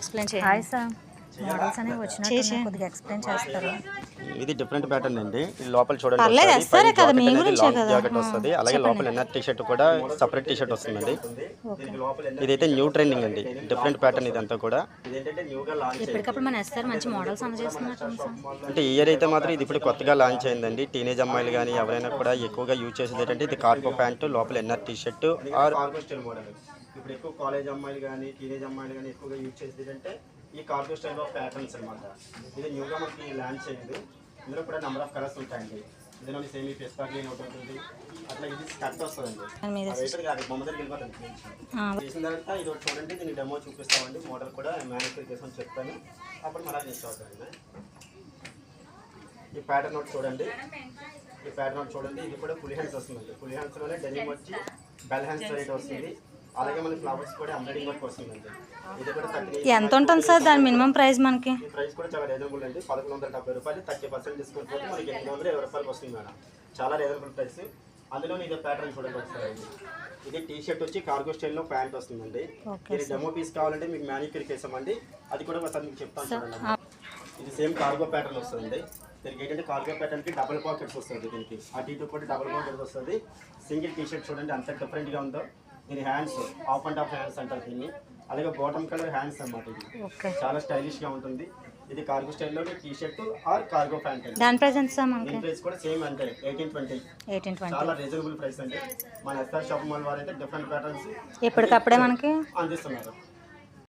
Explain చేయండి. Hi sir models అనేవి వచ్చినట్టు కొద్దిగా ఎక్స్ప్లెయిన్ చేస్తారు? ఇది డిఫరెంట్ ప్యాటర్న్ అండి. లోపల చూడండి పర్లేదు, ఒకసారి. వేస్తారే పైన కదా, జాకెట్ మీ అనేది గురించే లాంగ్ కదా. జాకెట్ వస్తుంది. అలాగే లోపల ఎన్ఆర్ టీ షర్ట్ కూడా సపరేట్ టీ షర్ట్ వస్తుందండి ఇదైతే న్యూ ట్రెండింగ్ అండి. డిఫరెంట్ ప్యాటర్న్ ఇదంతా కూడా. ఇదేంటంటే న్యూగా లాంచ్ ఇప్పటికప్పుడు మన ఎస్తారు మంచి మోడల్స్ అందజేస్తున్నట్టు సార్. అంటే ఇయర్ అయితే మాత్రం ఇది ఇప్పుడు కొత్తగా లాంచ్ అయిందండి. టీనేజ్ అమ్మాయిలు కానీ ఎవరైనా కూడా ఎక్కువగా యూజ్ చేసేది ఏంటంటే ఇది కార్గో ప్యాంటు లోపల inner T shirt or cargo style model ఇప్పుడు ఎక్కువ కాలేజ్ అమ్మాయిలు కానీ టీనేజ్ అమ్మాయిలు కానీ ఎక్కువగా యూజ్ చేసేది ఏంటంటే ఈ కార్గో స్టైల్ ఆఫ్ ప్యాటర్న్స్ అనమాట ఇది న్యూగా మనకి లాంచ్ అయింది ఇందులో కూడా నెంబర్ ఆఫ్ కలర్స్ ఉంటాయండి. ఇందులో సేమీ ఫేస్ క్లీన్ ఒకటి ఉంటుంది. అట్లా ఇది స్కర్ట్ వస్తుందండి. అది బొమ్మ వెళ్ళిపోతుంది చేసిన తర్వాత ఇది ఒకటి చూడండి దీన్ని డెమో చూపిస్తామండి. మోడల్ కూడా మ్యానుఫ్యాక్చర్ చేసామని చెప్తాను అప్పుడు మళ్ళీ అవుతుంది ఈ ప్యాటర్న్ ఒకటి చూడండి. ఈ ప్యాటర్న్ ఒకటి చూడండి. ఇది కూడా ఫుల్ హ్యాండ్స్ వస్తుందండి. ఫుల్ హ్యాండ్స్లోనే డెనిమ్ వచ్చి బెల్ హ్యాండ్స్ రేట్ వస్తుంది. అలాగే ఫ్లవర్స్ కూడా ఎంబ్రాయిడింగ్ వర్క్ వస్తుందండి ఇది కూడా థర్టీ ఎంత ఉంటుంది సార్? దాని మినిమం ప్రైస్ మనకి? ప్రైస్ కూడా చాలా రీజనబుల్ అండి. పదకొండు వందల డెబ్బై రూపాయలు థర్టీ పర్సెంట్ డిస్కౌంట్ పోతే మనకి ఎనిమిది వందల ఇరవై రూపాయలకి వస్తుంది మేడం. చాలా రీజనబుల్ ప్రైస్ అందులో ఇది ప్యాటర్న్ చూడండి ఒకసారి. ఇది. టీ షర్ట్ వచ్చి కార్గో స్టైల్లో ప్యాంట్ వస్తుందండి. ఇది డెమో పీస్ కావాలంటే మీకు మ్యానిక్యూర్ చేసామండి అది కూడా ఒకసారి మీకు చెప్తాను చూడండి ఇది సేమ్ కార్గో ప్యాటర్న్ వస్తుంది దీనికి ఏంటంటే కార్గో ప్యాటర్న్కి డబుల్ పాకెట్స్ వస్తుంది దీనికి. అటు ఇటు కూడా డబుల్ పాకెట్స్ వస్తుంది. సింగిల్ టీ షర్ట్ చూడండి అంత డిఫరెంట్గా ఉందో. దీని hands half and half hands అంటారు దీన్ని. అలాగే బాటమ్ కలర్ హ్యాండ్స్ అన్నమాట ఇది. చాలా స్టైలిష్గా ఉంటుంది. ఇది కార్గో స్టైల్లో T shirt or cargo pant దాని ప్రైస్ ఎంత దీని ప్రైస్ కూడా సేమ్ అంటే ఎయిటీన్ ట్వంటీ. Eighteen twenty. చాలా రీజనబుల్ ప్రైస్ అండి. మన ఎస్ఆర్ షాప్ మాల్ వారు అయితే డిఫరెంట్ ప్యాటర్న్స్ ఎప్పటికప్పుడే మనకి? అందిస్తున్నారు.